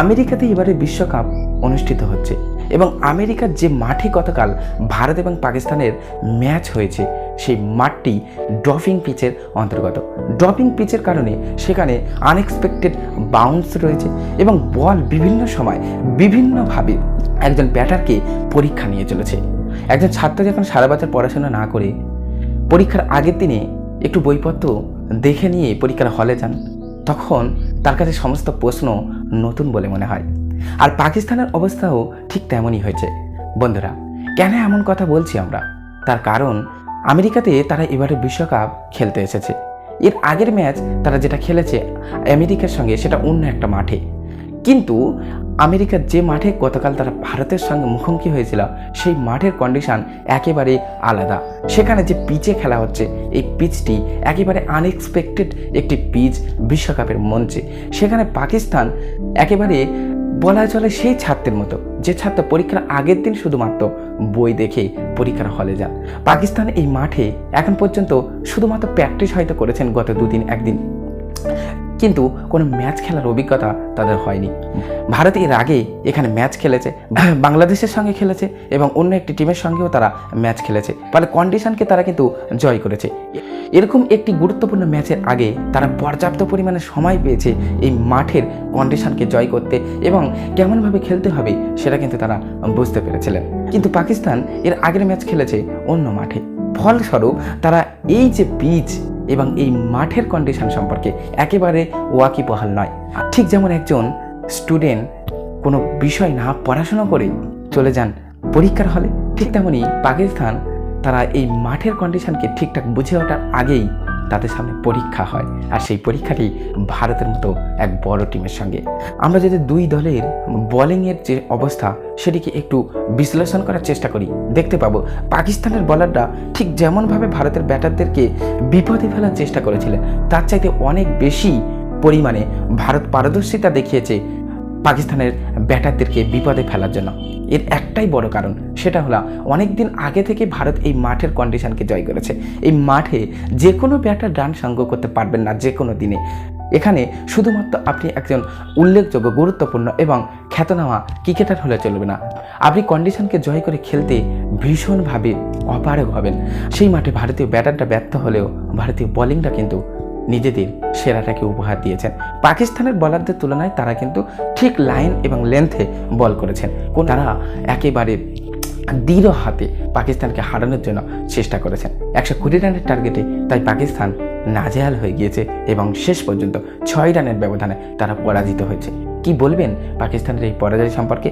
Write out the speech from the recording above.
আমেরিকাতে এবারে বিশ্বকাপ অনুষ্ঠিত হচ্ছে এবং আমেরিকার যে মাঠে গতকাল ভারত এবং পাকিস্তানের ম্যাচ হয়েছে, সেই মাঠটি ড্রপিং পিচের অন্তর্গত। ড্রপিং পিচের কারণে সেখানে আনএক্সপেক্টেড বাউন্স রয়েছে এবং বল বিভিন্ন সময় বিভিন্নভাবে একজন ব্যাটারকে পরীক্ষা নিয়ে চলেছে। একজন ছাত্র যখন সারা বছর পড়াশোনা না করে, পরীক্ষার আগের দিনে একটু বইপত্র দেখে নিয়ে পরীক্ষার হলে যান। তখন তার কাছে সমস্ত প্রশ্ন নতুন বলে মনে হয়। আর পাকিস্তানের অবস্থাও ঠিক তেমনই হয়েছে। বন্ধুরা, কেন এমন কথা বলছি আমরা? তার কারণ, আমেরিকাতে তারা এবারে বিশ্বকাপ খেলতে এসেছে। এর আগের ম্যাচ তারা যেটা খেলেছে আমেরিকার সঙ্গে সেটা অন্য একটা মাঠে। কিন্তু আমেরিকার যে মাঠে গতকাল তারা ভারতের সঙ্গে মুখোমুখি হয়েছিল, সেই মাঠের কন্ডিশন একেবারে আলাদা। সেখানে যে পিচে খেলা হচ্ছে, এই পিচটি একেবারে আনএক্সপেক্টেড একটি পিচ বিশ্বকাপের মঞ্চে। সেখানে পাকিস্তান একেবারে বলা চলে সেই ছাত্রের মতো। যে ছাত্র পরীক্ষার আগের দিন শুধুমাত্র বই দেখে পরীক্ষার হলে যান পাকিস্তান এই মাঠে এখন পর্যন্ত শুধুমাত্র প্র্যাকটিস হয়তো করেছেন গত দুদিন, একদিন। কিন্তু কোনো ম্যাচ খেলার অভিজ্ঞতা তাদের হয়নি। ভারত এর আগে এখানে ম্যাচ খেলেছে, বাংলাদেশের সঙ্গে খেলেছে এবং অন্য একটি টিমের সঙ্গেও তারা ম্যাচ খেলেছে। ফলে কন্ডিশনকে তারা কিন্তু জয় করেছে। এরকম একটি গুরুত্বপূর্ণ ম্যাচের আগে তারা পর্যাপ্ত পরিমাণে সময় পেয়েছে এই মাঠের কন্ডিশনকে জয় করতে এবং কেমনভাবে খেলতে হবে সেটা কিন্তু তারা বুঝতে পেরেছিলেন। কিন্তু পাকিস্তান এর আগের ম্যাচ খেলেছে অন্য মাঠে। ফলস্বরূপ তারা এই যে পিচ এবং এই মাঠের কন্ডিশন সম্পর্কে একেবারে ওয়াকিবহাল নয়। ঠিক যেমন একজন স্টুডেন্ট কোনো বিষয় না পড়াশোনা করে চলে যান পরীক্ষার হলে, ঠিক তেমনই পাকিস্তান তারা এই মাঠের কন্ডিশনকে ঠিকঠাক বুঝে ওঠার আগেই তাদের সামনে পরীক্ষা হয়। আর সেই পরীক্ষাটি ভারতের মতো এক বড় টিমের সঙ্গে। আমরা যদি দুই দলের বোলিংয়ের যে অবস্থা, সেটিকে একটু বিশ্লেষণ করার চেষ্টা করি, দেখতে পাবো পাকিস্তানের বলাররা ঠিক যেমনভাবে ভারতের ব্যাটারদেরকে বিপদে ফেলার চেষ্টা করেছিলেন, তার চাইতে অনেক বেশি পরিমাণে ভারত পারদর্শিতা দেখিয়েছে পাকিস্তানের ব্যাটারদেরকে বিপদে ফেলার জন্য। এর একটাই বড় কারণ, সেটা হলো অনেক দিন আগে থেকে ভারত এই মাঠের কন্ডিশনকে জয় করেছে। এই মাঠে যে কোনো ব্যাটার রান সংগ্রহ করতে পারবেন না যে কোনো দিনে। এখানে শুধুমাত্র আপনি একজন উল্লেখযোগ্য, গুরুত্বপূর্ণ এবং খ্যাতনামা ক্রিকেটার হলে চলবে না। আপনি কন্ডিশনকে জয় করে খেলতে ভীষণভাবে অপারগ হবেন। সেই মাঠে ভারতীয় ব্যাটারটা ব্যর্থ হলেও ভারতীয় বোলিংটা কিন্তু নিজেদের সেরাটাকে উপহার দিয়েছেন। পাকিস্তানের বলারদের তুলনায় তারা কিন্তু ঠিক লাইন এবং লেন্থে বল করেছেন। কোন তারা একেবারে দৃঢ় হাতে পাকিস্তানকে হারানোর জন্য চেষ্টা করেছেন। একশো কুড়ি রানের টার্গেটে তাই পাকিস্তান নাজেহাল হয়ে গিয়েছে এবং শেষ পর্যন্ত ছয় রানের ব্যবধানে তারা পরাজিত হয়েছে। কি বলবেন পাকিস্তানের এই পরাজয় সম্পর্কে?